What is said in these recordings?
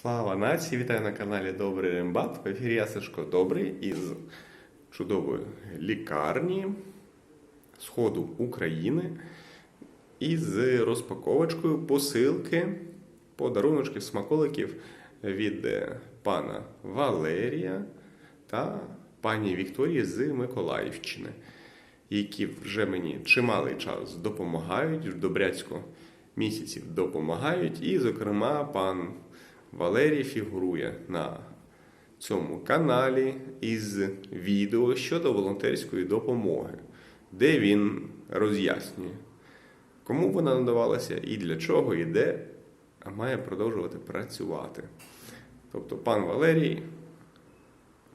Слава нації! Вітаю на каналі Добрий Рембат. В ефірі я Сашко Добрий із чудової лікарні Сходу України із розпаковочкою посилки подаруночків смаколиків від е, пана Валерія та пані Вікторії з Миколаївщини, які вже мені чималий час допомагають, в добряцько місяців допомагають. І, зокрема, пан Валерій фігурує на цьому каналі із відео щодо волонтерської допомоги, де він роз'яснює, кому вона надавалася і для чого, і де має продовжувати працювати. Тобто пан Валерій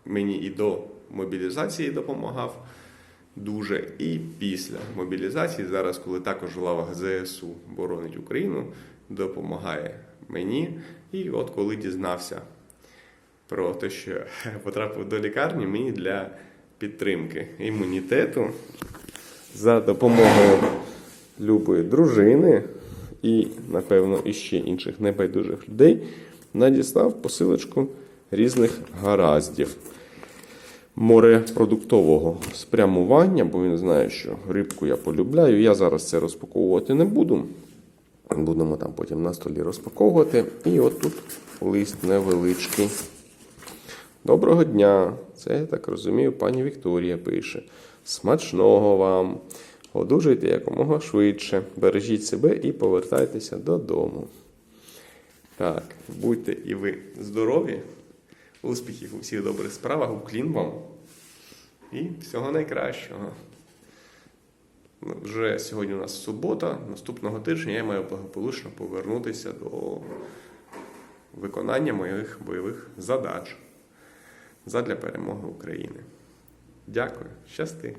мені і до мобілізації допомагав дуже, і після мобілізації, зараз, коли також лавах ЗСУ боронить Україну, допомагає мені. І от коли дізнався про те, що потрапив до лікарні, мені для підтримки імунітету за допомогою любої дружини і, напевно, іще інших небайдужих людей надіслав посилочку різних гараздів морепродуктового спрямування, бо він знає, що рибку я полюбляю. Я зараз це розпаковувати не буду. Будемо там потім на столі розпаковувати. І от тут лист невеличкий. Доброго дня! Це, я так розумію, пані Вікторія пише. Смачного вам! Одужуйте якомога швидше. Бережіть себе і повертайтеся додому. Так, будьте і ви здорові, успіхів у всіх добрих справах, уклін вам і всього найкращого. Вже сьогодні у нас субота, наступного тижня я маю благополучно повернутися до виконання моїх бойових задач задля перемоги України. Дякую, щасти!